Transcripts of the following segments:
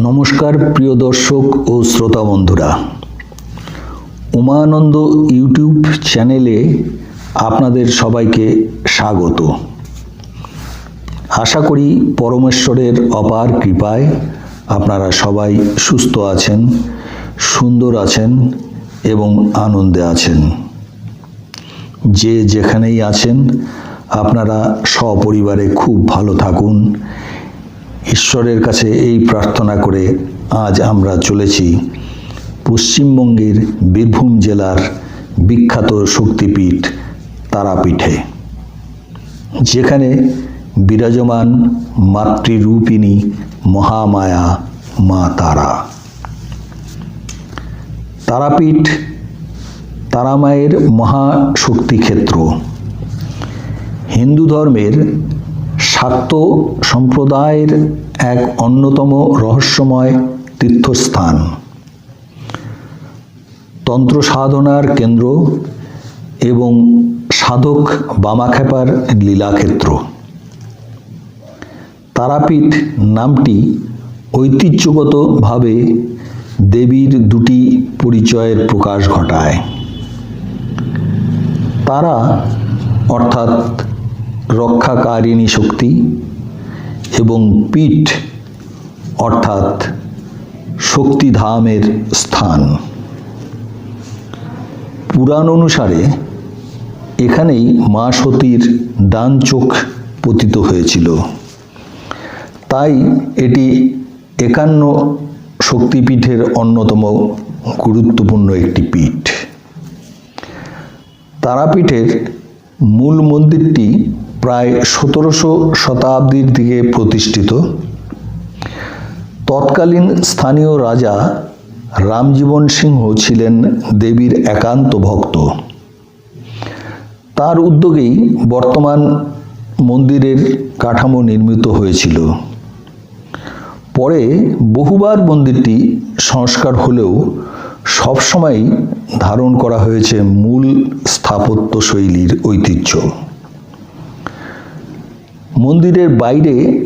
নমস্কার, প্রিয় দর্শক ও শ্রোতা বন্ধুরা। উমানন্দ ইউটিউব চ্যানেলে আপনাদের সবাইকে স্বাগত। আশা করি পরমেশ্বরের অপার কৃপায় আপনারা সবাই সুস্থ আছেন, সুন্দর আছেন এবং আনন্দে আছেন। যে যেখানেই আছেন, আপনারা সপরিবারে খুব ভালো থাকুন। ঈশ্বরের কাছে এই প্রার্থনা করে আজ আমরা চলেছি পশ্চিমবঙ্গের বীরভূম জেলার বিখ্যাত শক্তিপীঠ তারাপীঠে, যেখানে বিরাজমান মাতৃরূপিণী মহামায়া মা তারা। তারাপীঠ তারামায়ের মহাশক্তিক্ষেত্র, হিন্দু ধর্মের শাক্ত সম্প্রদায়ের এক অন্যতম রহস্যময় তীর্থস্থান। তন্ত্র সাধনার কেন্দ্র এবং সাধক বামাখ্যাপার লীলাক্ষেত্র। তারাপীঠ নামটি ঐতিহ্যগতভাবে দেবীর দুটি পরিচয়ের প্রকাশ ঘটায়। তারা অর্থাৎ রক্ষাকারিণী শক্তি এবং পীঠ, অর্থাৎ শক্তিধামের স্থান। পুরাণ অনুসারে এখানেই মা সতীর ডান চোখ পতিত হয়েছিল। তাই এটি একান্ন শক্তিপীঠের অন্যতম গুরুত্বপূর্ণ একটি পীঠ। তারাপীঠের মূল মন্দিরটি প্রায় সতেরোশো শতাব্দীর দিকে প্রতিষ্ঠিত। তৎকালীন স্থানীয় রাজা রামজীবন সিংহ ছিলেন দেবীর একান্ত ভক্ত। তার উদ্যোগেই বর্তমান মন্দিরের কাঠামো নির্মিত হয়েছিল। পরে বহুবার মন্দিরটি সংস্কার হলেও সবসময় ধারণ করা হয়েছে মূল স্থাপত্য শৈলীর ঐতিহ্য। মন্দিরের বাইরে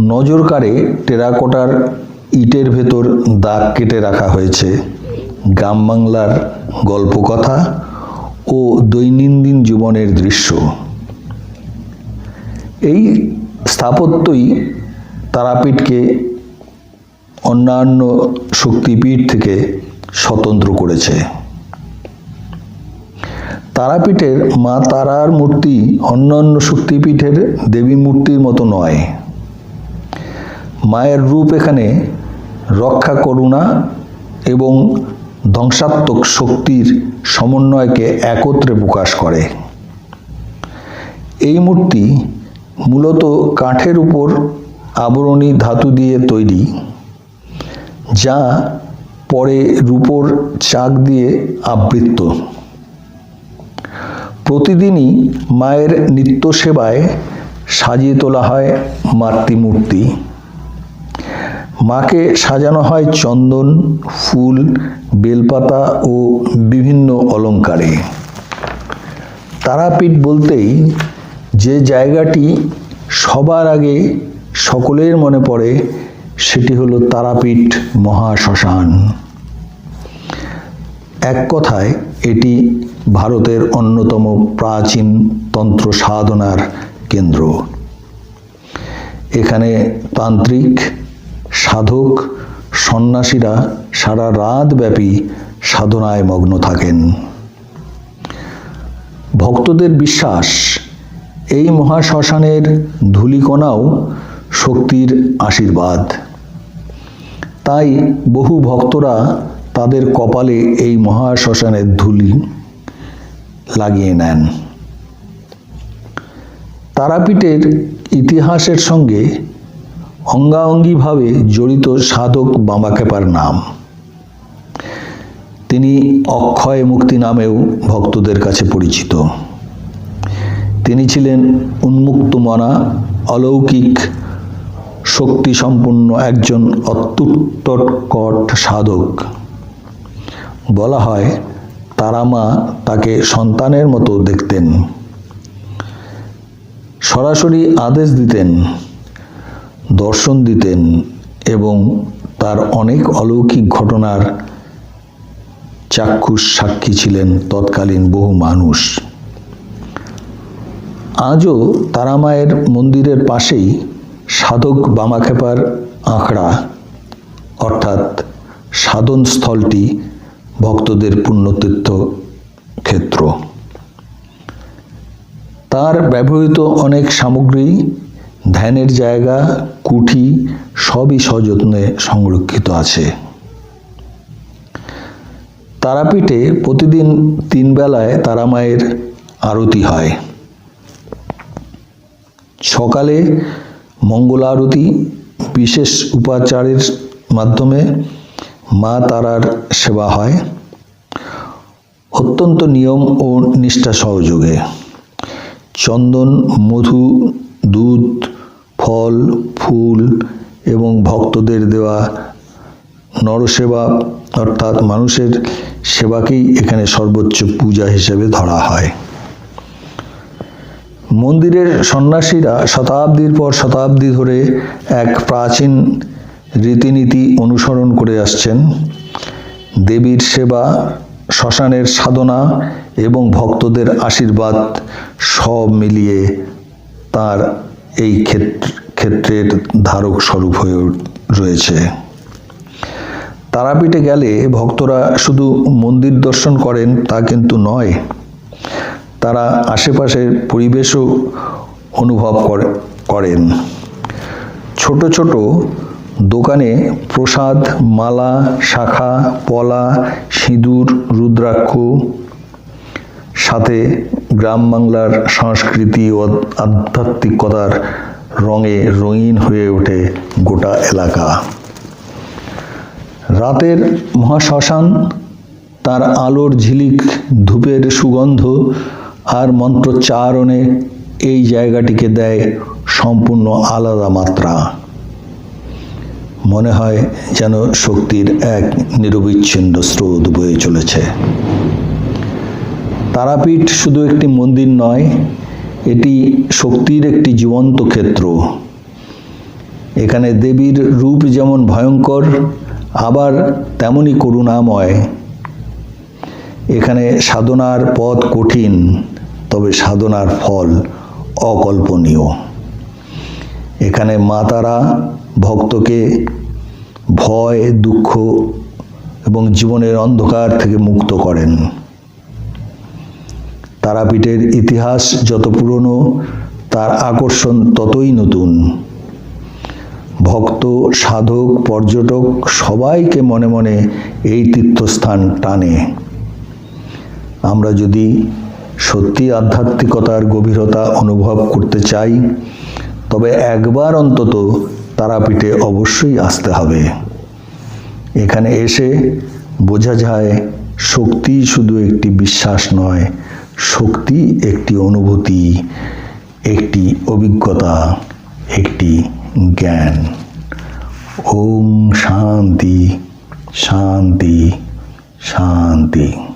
নজর নজরকারে টেরাকোটার ইটের ভেতর দাগ কেটে রাখা হয়েছে। গ্রাম বাংলার গল্পকথা ও দৈনন্দিন জীবনের দৃশ্য। এই স্থাপত্যই তারাপীঠকে অন্যান্য শক্তিপীঠ থেকে স্বতন্ত্র করেছে। তারাপীঠের মা তারার মূর্তি অন্যান্য শক্তিপীঠের দেবী মূর্তির মতো নয়। মায়ের রূপ এখানে রক্ষা করুণা এবং ধ্বংসাত্মক শক্তির সমন্বয়কে একত্রে প্রকাশ করে। এই মূর্তি মূলত কাঠের উপর আবরণী ধাতু দিয়ে তৈরি, যা পরে রূপোর চাক দিয়ে আবৃত প্রতিদিনই মায়ের নিত্য সেবায় সাজিয়ে তোলা হয় মাতৃমূর্তি মাকে সাজানো হয় চন্দন, ফুল, বেলপাতা ও বিভিন্ন অলঙ্কারে। তারাপীঠ বলতেই যে জায়গাটি সবার আগে সকলের মনে পড়ে, সেটি হলো তারাপীঠ মহাশ্মশান। এক কথায়, এটি ভারতের অন্যতম প্রাচীন তন্ত্র সাধনার কেন্দ্র। এখানে তান্ত্রিক, সাধক, সন্ন্যাসীরা সারা রাত ব্যাপী সাধনায় মগ্ন থাকেন। ভক্তদের বিশ্বাস, এই মহাশ্মশানের ধূলিকণাও শক্তির আশীর্বাদ। তাই বহু ভক্তরা তাদের কপালে এই মহাশ্মশানের ধুলি লাগিয়ে নেন। তারাপীঠের ইতিহাসের সঙ্গে অঙ্গাঙ্গিভাবে জড়িত সাধক বামাখ্যাপার নাম। তিনি অক্ষয় মুক্তি নামেও ভক্তদের কাছে পরিচিত। তিনি ছিলেন উন্মুক্ত মনা অলৌকিক শক্তি সম্পন্ন একজন অত্যুত্তকট সাধক। বলা হয়, তারা মা তাকে সন্তানের মতো দেখতেন। সরাসরি আদেশ দিতেন, দর্শন দিতেন এবং তার অনেক অলৌকিক ঘটনার চাক্ষুষ সাক্ষী ছিলেন তৎকালীন বহু মানুষ। আজও তারামায়ের মন্দিরের পাশেই সাধক বামাখ্যাপার আখড়া, অর্থাৎ সাধন স্থলটি ভক্তদের পুণ্যতীর্থ ক্ষেত্র। তার ব্যবহৃত অনেক সামগ্রী, ধ্যানের জায়গা, কুঠি সবই সযত্নে সংরক্ষিত আছে। তারাপীঠে প্রতিদিন তিন বেলায় তারামায়ের আরতি হয়। সকালে মঙ্গল আরতি বিশেষ উপাচারের মাধ্যমে মা তারার সেবা হয়। অত্যন্ত নিয়ম ও নিষ্ঠা সহযোগে। চন্দন, মধু, দুধ, ফল, ফুল এবং ভক্তদের দেওয়া নরসেবা অর্থাৎ মানুষের সেবাকেই এখানে সর্বোচ্চ পূজা হিসেবে ধরা হয়। মন্দিরের সন্ন্যাসীরা শতাব্দীর পর শতাব্দী ধরে এক প্রাচীন রীতিনীতি অনুসরণ করে আসছেন। দেবীর সেবা, শ্মশানের সাধনা এবং ভক্তদের আশীর্বাদ সব মিলিয়ে তার এই ক্ষেত্র ক্ষেত্রের ধারক স্বরূপ হয়ে রয়েছে। তারাপীঠে গেলে ভক্তরা শুধু মন্দির দর্শন করেন তা কিন্তু নয়, তারা আশেপাশের পরিবেশও অনুভব করেন। ছোট ছোট দোকানে প্রসাদ, মালা, শাখা, পলা, সিঁদুর, রুদ্রাক্ষ, সাথে গ্রাম বাংলার সংস্কৃতি ও আধ্যাত্মিকতার রঙে রঙিন হয়ে ওঠে গোটা এলাকা। রাতের মহাশ্মশান, তার আলোর ঝিলিক, ধূপের সুগন্ধ আর মন্ত্রোচ্চারণে এই জায়গাটিকে দেয় সম্পূর্ণ আলাদা মাত্রা। মনে হয় যেন শক্তির এক নিরবিচ্ছিন্ন স্রোত বয়ে চলেছে। তারাপীঠ শুধু একটি মন্দির নয়, এটি শক্তির একটি জীবন্ত ক্ষেত্র। এখানে দেবীর রূপ যেমন ভয়ঙ্কর, আবার তেমনই করুণাময়। এখানে সাধনার পথ কঠিন, তবে সাধনার ফল অকল্পনীয়। এখানে মাতারা ভক্তকে ভয়, দুঃখ এবং জীবনের অন্ধকার থেকে মুক্ত করেন। তারাপীঠের ইতিহাস যত পুরনো, তার আকর্ষণ ততই নতুন। ভক্ত, সাধক, পর্যটক সবাইকে মনে মনে এই তীর্থস্থান টানে। আমরা যদি সত্যি আধ্যাত্মিকতার গভীরতা অনুভব করতে চাই, তবে একবার অন্তত তারাপীঠে অবশ্যই আসতে হবে। এখানে এসে বোঝা যায়, শক্তি শুধু একটি বিশ্বাস নয়, শক্তি একটি অনুভূতি, একটি অভিজ্ঞতা, একটি জ্ঞান। ওম শান্তি শান্তি শান্তি।